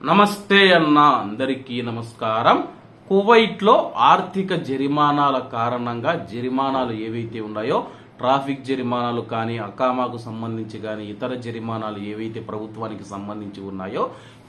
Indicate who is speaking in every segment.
Speaker 1: నమస్తే అన్న అందరికీ నమస్కారం. కువైట్లో ఆర్థిక జరిమానాల కారణంగా జరిమానాలు ఏవైతే ఉన్నాయో ట్రాఫిక్ జరిమానాలు కానీ అకామాకు సంబంధించి కానీ ఇతర జరిమానాలు ఏవైతే ప్రభుత్వానికి సంబంధించి ఉన్నాయో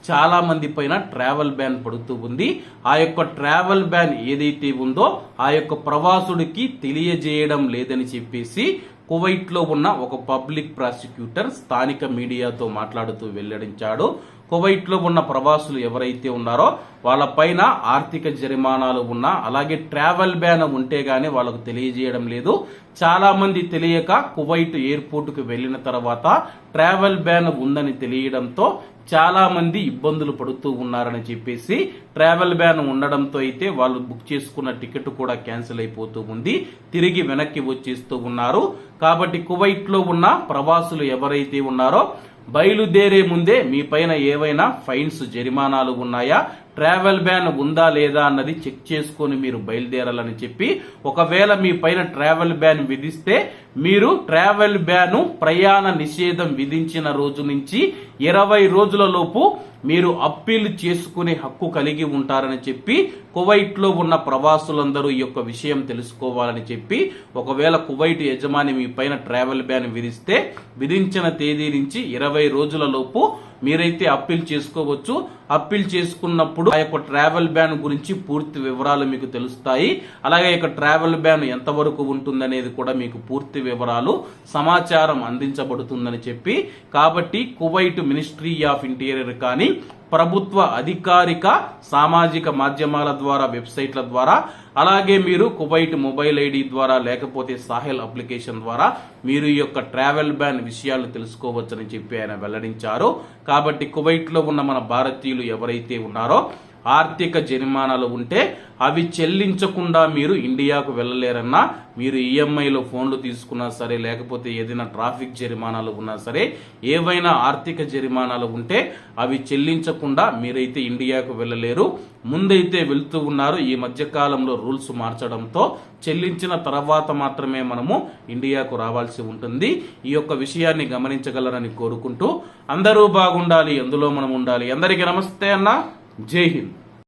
Speaker 1: చాలా మంది పైన ట్రావెల్ బ్యాన్ పడుతూ ఉంది. ఆ యొక్క ట్రావెల్ బ్యాన్ ఏదైతే ఉందో ఆ యొక్క ప్రవాసుడికి తెలియజేయడం లేదని చెప్పేసి కువైట్లో ఉన్న ఒక పబ్లిక్ ప్రాసిక్యూటర్ స్థానిక మీడియాతో మాట్లాడుతూ వెల్లడించాడు. కువైట్లో ఉన్న ప్రవాసులు ఎవరైతే ఉన్నారో వాళ్ళపైన ఆర్థిక జరిమానాలు ఉన్నా అలాగే ట్రావెల్ బ్యాన్ ఉంటే గానీ వాళ్ళకు తెలియజేయడం లేదు. చాలా మంది తెలియక కువైట్ ఎయిర్పోర్ట్కు వెళ్ళిన తర్వాత ట్రావెల్ బ్యాన్ ఉందని తెలియడంతో చాలామంది ఇబ్బందులు పడుతూ ఉన్నారని చెప్పేసి ట్రావెల్ బ్యాన్ ఉండడంతో అయితే వాళ్ళు బుక్ చేసుకున్న టికెట్ కూడా క్యాన్సిల్ అయిపోతూ ఉంది. తిరిగి వెనక్కి వచ్చేస్తూ ఉన్నారు. కాబట్టి కువైట్లో ఉన్న ప్రవాసులు ఎవరైతే ఉన్నారో బయలుదేరే ముందే మీ పైన ఏవైనా ఫైన్స్ జరిమానాలు ఉన్నాయా? ట్రావెల్ బ్యాన్ ఉందా లేదా అన్నది చెక్ చేసుకొని మీరు బయలుదేరాలని చెప్పి ఒకవేళ మీ పైన ట్రావెల్ బ్యాన్ విధిస్తే మీరు ట్రావెల్ బ్యాన్ ప్రయాణ నిషేధం విధించిన రోజు నుంచి ఇరవై రోజుల లోపు మీరు అప్పీల్ చేసుకునే హక్కు కలిగి ఉంటారని చెప్పి కువైట్లో ఉన్న ప్రవాసులందరూ ఈ యొక్క విషయం తెలుసుకోవాలని చెప్పి ఒకవేళ కువైట్ యజమాని మీ పైన ట్రావెల్ బ్యాన్ విధిస్తే విధించిన తేదీ నుంచి ఇరవై రోజుల లోపు మీరైతే అప్పీల్ చేసుకోవచ్చు. అప్పీల్ చేసుకున్నప్పుడు ఆ యొక్క ట్రావెల్ బ్యాన్ గురించి పూర్తి వివరాలు మీకు తెలుస్తాయి. అలాగే ఈ యొక్క ట్రావెల్ బ్యాన్ ఎంతవరకు ఉంటుందనేది కూడా మీకు పూర్తి వివరాలు సమాచారం అందించబడుతుందని చెప్పి. కాబట్టి కువైట్ మినిస్ట్రీ ఆఫ్ ఇంటీరియర్ కానీ ప్రభుత్వ అధికారిక సామాజిక మాధ్యమాల ద్వారా వెబ్సైట్ల ద్వారా అలాగే మీరు కువైట్ మొబైల్ ఐడి ద్వారా లేకపోతే సాహెల్ అప్లికేషన్ ద్వారా మీరు ఈ యొక్క ట్రావెల్ బ్యాన్ విషయాలు తెలుసుకోవచ్చని చెప్పి ఆయన వెల్లడించారు. కాబట్టి కువైట్లో ఉన్న మన భారతీయులు ఎవరైతే ఉన్నారో ఆర్థిక జరిమానాలు ఉంటే అవి చెల్లించకుండా మీరు ఇండియాకు వెళ్ళలేరన్నా మీరు ఈఎంఐలో ఫోన్లు తీసుకున్నా సరే లేకపోతే ఏదైనా ట్రాఫిక్ జరిమానాలు ఉన్నా సరే ఏవైనా ఆర్థిక జరిమానాలు ఉంటే అవి చెల్లించకుండా మీరైతే ఇండియాకు వెళ్ళలేరు. ముందైతే వెళ్తూ ఉన్నారు. ఈ మధ్య కాలంలో రూల్స్ మార్చడంతో చెల్లించిన తర్వాత మాత్రమే మనము ఇండియాకు రావాల్సి ఉంటుంది. ఈ యొక్క విషయాన్ని గమనించగలరని కోరుకుంటూ అందరూ బాగుండాలి ఎందులో మనం ఉండాలి. అందరికీ నమస్తే అన్నా. జై హింద్.